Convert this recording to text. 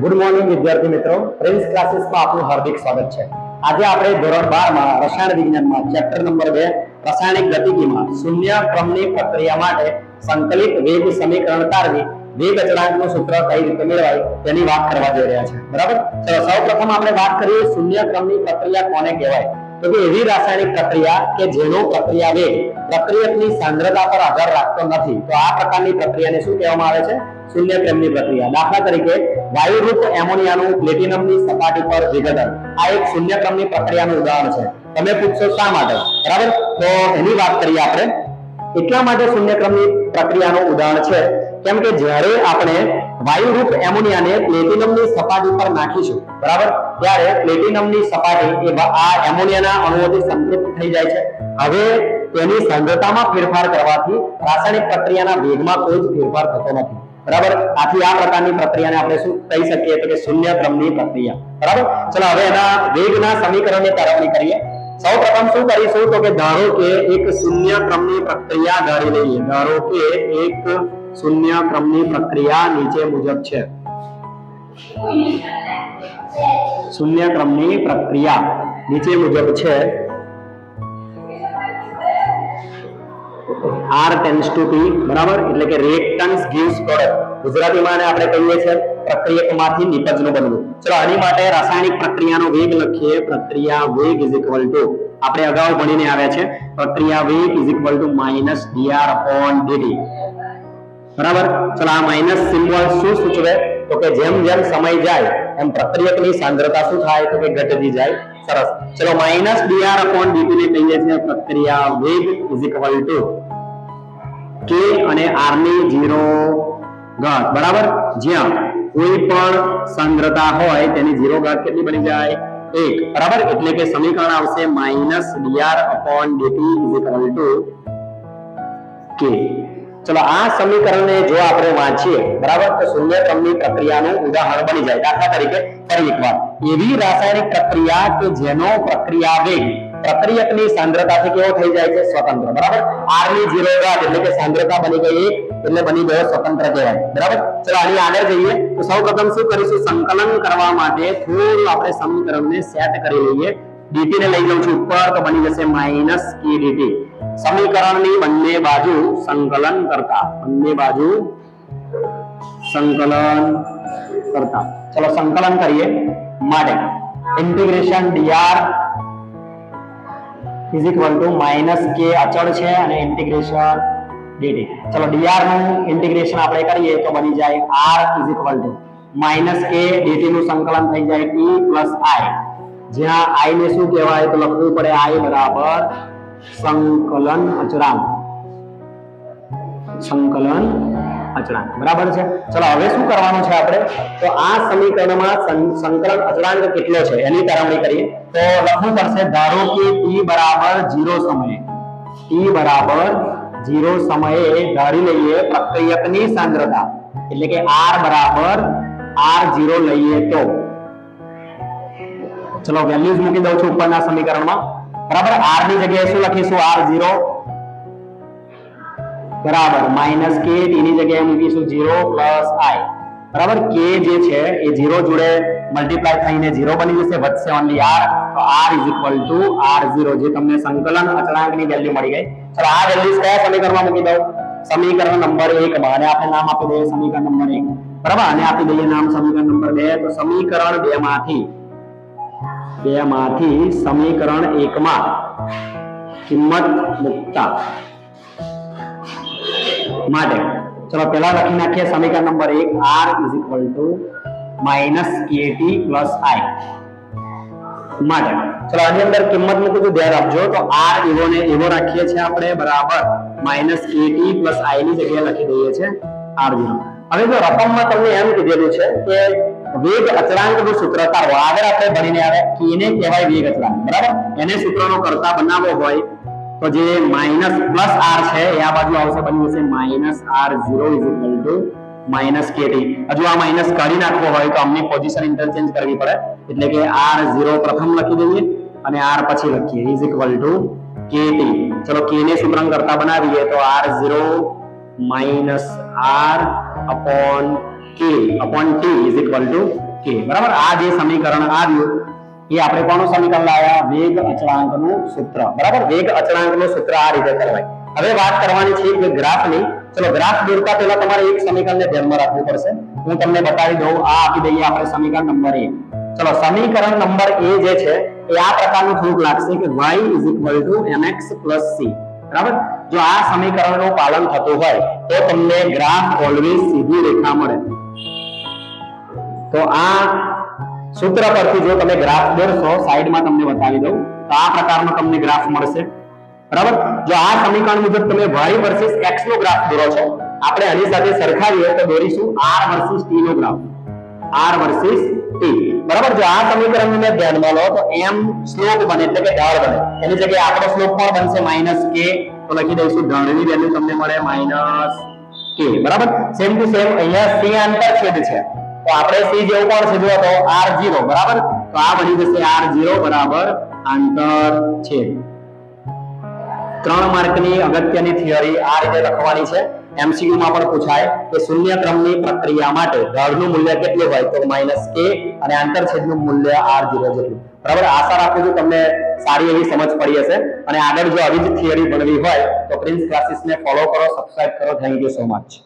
Good morning વિદ્યાર્થી મિત્રો. Prince ક્લાસીસમાં આપનું હાર્દિક સ્વાગત છે. આજે આપણે ધોરણ 12 માં રસાયણ વિજ્ઞાનમાં ચેપ્ટર નંબર બે, રાસાયણિક ગતિકીમાં શૂન્ય ક્રમની પ્રક્રિયા માટે સંકલિત વેગ સમીકરણ તારવી વેગ અચળાંકનું સૂત્ર કઈ રીતે મેળવાય તેની વાત કરવા જઈ રહ્યા છે. બરાબર? ચલો, સૌપ્રથમ આપણે વાત કરીએ શૂન્ય ક્રમની પ્રક્રિયા કોને કહેવાય? તો એવી રાસાયણિક પ્રક્રિયા કે જેનો પ્રક્રિયા વેગ પ્રક્રિયકની સાંદ્રતા પર આધાર રાખતો નથી. તો આ પ્રકારની પ્રક્રિયાને શું કહેવામાં આવે છે? શૂન્ય પ્રેમની પ્રક્રિયા. દાખલા તરીકે, વાયુરૂપ એમોનિયાનું પ્લેટિનમની સપાટી પર વિઘટન. આ એક શૂન્ય ક્રમની પ્રક્રિયાનું ઉદાહરણ છે. તમે પૂછશો શા માટે? બરાબર? તો એની વાત કરીએ આપણે. એટલા માટે શૂન્ય ક્રમની પ્રક્રિયાનું ઉદાહરણ છે કેમ કે જ્યારે આપણે વાયુરૂપ એમોનિયાને પ્લેટિનમની સપાટી પર નાખીશું, બરાબર? ત્યારે પ્લેટિનમની સપાટી એ આ એમોનિયાના અણુઓથી સંતૃપ્ત થઈ જાય છે. હવે તેની સાંદ્રતામાં ફેરફાર કરવાથી રાસાયણિક પ્રક્રિયાના વેગમાં કોઈ જ ફેરફાર થતો નથી. બરાબર? આથી આ પ્રકારની પ્રક્રિયાને આપણે શું કહી શકીએ તો કે શૂન્ય ક્રમની પ્રક્રિયા. બરાબર? ચલો, હવે એના વેગના સમીકરણની તારવણી કરીએ. સૌ પ્રથમ શું કરીશું તો કે ધારો કે એક શૂન્ય ક્રમની પ્રક્રિયા ધારી લઈએ. ધારો કે એક શૂન્ય ક્રમની પ્રક્રિયા નીચે મુજબ છે શૂન્ય ક્રમની પ્રક્રિયા નીચે મુજબ છે R tends to P બરાબર એટલે કે reactants gives product ગુજરાતીમાં આપણે કહીએ છીએ પ્રક્રિયકમાંથી નિપજનું બનવું. ચલો, આની માટે રાસાયણિક પ્રક્રિયાનો વેગ લખીએ. પ્રક્રિયા વેગ is equal to, આપણે અગાઉ ભણીને આવ્યા છે, પ્રક્રિયા વેગ is equal to minus dr upon dt. બરાબર? ચલો, આ માઇનસ સિમ્બોલ શું સૂચવે? તો કે જેમ જેમ સમય જાય, એમ પ્રક્રિયકની સાંદ્રતા શું થાય? તો કે ઘટતી જાય. સરસ. ચલો માઇનસ dr upon dt ને કહીએ છીએ પ્રક્રિયા વેગ ઇઝ ઇક્વલ ટુ k અને r ની 0 ઘાત. બરાબર? જ્યાં કોઈ પણ સાંદ્રતા હોય, તેની 0 ઘાત કેટલી બની જાય? 1 બરાબર? એટલે કે સમીકરણ આવશે minus dr upon dt is equal to k ચલો, આ સમીકરણને જો આપણે વાંચીએ, બરાબર? તો શૂન્ય ક્રમની પ્રક્રિયાનું ઉદાહરણ બની જાય. દાખલા તરીકે ફરી એકવાર. એવી રાસાયણિક પ્રક્રિયા કે જેનો પ્રક્રિયા વેગ પ્રક્રિયકની સાંદ્રતાથી કેવો થઈ જાય છે? સ્વતંત્ર. બરાબર? આરની જીરો ઘાત એટલે કે સાંદ્રતા બની ગઈ એટલે બની ગયો સ્વતંત્ર કહેવાય. બરાબર? ચલો, આની આગળ જઈએ. તો સૌપ્રથમ શું કરીશું? સંકલન કરવા માટે થોડું આપણે સમીકરણને સેટ કરી લઈએ. Dt ને લઈ જાઉં છું. ઉપર તો બની જશે માઇનસ k dt સમીકરણની બંને બાજુ સંકલન કરતા. બંને બાજુ સંકલન કરતા. ચલો સંકલન કરીએ માટે. Integration dr is equal to minus k અચળ છે અને ઇન્ટિગ્રેશન dt ચલો dr નું ઇન્ટિગ્રેશન આપણે કરીએ તો બની જાય r is equal to minus k dt નું સંકલન થઈ જાય t plus i. જ્યાં i ને શું કહેવાય તો લખવું પડે i બરાબર સંકલન અચળાંક. સંકલન અચળાંક. બરાબર છે? ચલો, હવે શું કરવાનું છે આપણે? તો આ સમીકરણમાં સં- સંકલન અચળાંક કેટલો છે? એની તારવણી કરીએ. તો લખવું પડશે, ધારો કે t બરાબર 0 સમયે. t બરાબર 0 સમયે ધારી લઈએ પ્રક્રિયકની સાંદ્રતા. એટલે કે r બરાબર r0 લઈએ તો. ચલો વેલ્યુઝ મૂકી દઉં છું ઉપરના સમીકરણમાં. બરાબર? R ની જગ્યાએ શું લખીશું? R0 બરાબર. માઇનસ કે ની જગ્યાએ મૂકીશું 0 પ્લસ i. બરાબર? K જે છે, એ 0 જોડે મલ્ટીપ્લાય થઈને 0 બની જશે. વધશે ઓનલી r. તો r is equal to r0 જે તમને સંકલન અચળાંકની વેલ્યુ મળી ગઈ. ચલો, આ વેલ્યુઝ કયા સમીકરણમાં મૂકી દઉં? સમીકરણ નંબર 1 માં. અને આપણે નામ આપી દઈએ સમીકરણ નંબર 1 બરાબર? અને આપી દઈએ નામ સમીકરણ નંબર 2 તો સમીકરણ 2 માંથી બે માંથી સમીકરણ એકમાં કિંમત મુકતા. માટે ચલો પહેલા લખી નાખીએ સમીકરણ નંબર એક r is equal to minus k t plus I માટે ચલો આની અંદર કિંમત મૂકું છું, ધ્યાન આપજો. તો આર એવો ને એવો રાખીએ છીએ આપણે, બરાબર? માઇનસ કેટી પ્લસ આઈ ની જગ્યાએ લખી દઈએ છીએ r0 હવે જો રકમમાં તમને એમ કીધેલું છે કે વેગ અચળાંકનું સૂત્ર તારવો આગળ આપણે ભણીને આવે કે એને કહેવાય વેગ અચળાંક. બરાબર? એને સૂત્રનો કરતા બનાવવો હોય, તો જે માઇનસ પ્લસ આર છે, એ આ બાજુ આવશે બની જશે minus r zero is equal to minus k t હજુ આ માઇનસ કાઢી નાખવો હોય, તો અમને પોઝિશન ઇન્ટરચેન્જ કરવી પડે. એટલે કે આર ઝીરો પ્રથમ લખી દઈએ અને આર પછી લખીએ. ઇઝ ઇક્વલ ટુ કેટી ચલો, કે ને સૂત્રંગ કરતા બનાવીએ, તો r zero minus r upon k upon t is equal to k. બરાબર? આ જે સમીકરણ આવ્યું, એ આપણે કોનું સમીકરણ લાવ્યા વેગ અચળાંકનું સૂત્ર. બરાબર? વેગ અચળાંકનું સૂત્ર આ રીતે કરવાય. હવે વાત કરવાની છે કે ગ્રાફની. ચલો, ગ્રાફ દોરતા પહેલા તમારે એક સમીકરણને ધ્યાનમાં રાખવું પડશે. હું તમને બતાવી દઉં. આ આપી દઈએ આપણે સમીકરણ નંબર એ ચલો, સમીકરણ નંબર એ જે છે, એ આ પ્રકારનું થોડુંક લાગશે કે y is equal to mx plus c. બરાબર? જો આ સમીકરણનું પાલન થતું હોય, તો તમને ગ્રાફ ઓલવેઝ સીધી રેખા મળે. તો આ સૂત્ર પરથી જો તમે ગ્રાફ દોરશો, સાઈડમાં તમને બતાવી દઉં, તો આ પ્રકારનો તમને ગ્રાફ મળશે. બરાબર? જો આ સમીકરણ મુજબ તમે y વર્સિસ x નો ગ્રાફ દોરો છો, આપણે આની સાથે સરખાવીએ તો દોરીશું r વર્સિસ t નો ગ્રાફ. r versus t. બરાબર? જો આ સમીકરણને મેં ધ્યાનમાં લો, તો m સ્લોપ બને, એટલે કે ઢાળ બને. એની જગ્યાએ આપણો સ્લોપ પણ બનશે માઇનસ k. તો લખી દઈશું ઢાળની વેલ્યુ તમને મળે માઇનસ કે બરાબર? સેમ ટુ સેમ અહીંયા c આંતર છેદ છે. તો આપણે સી જેવું કોણ જુઓ તો r0 બરાબર? તો આ બની જશે r0 બરાબર આંતર છે. ત્રણ માર્કની અગત્યની થિયરી આ રીતે લખવાની છે. એમસીક્યુ માં પણ પૂછાય કે શૂન્ય ક્રમની પ્રક્રિયા માટે ઢળનું મૂલ્ય કેટલું હોય? તો માઇનસ કે અને આંતરછેદનું મૂલ્ય આર ઝીરો જેટલું. બરાબર? આશા રાખું છું તમને સારી એવી સમજ પડી હશે. અને આગળ જો આવી જ થિયરી ભણવી હોય, તો પ્રિન્સ ક્લાસીસને ફોલો કરો સબસ્ક્રાઇબ કરો. Thank you so much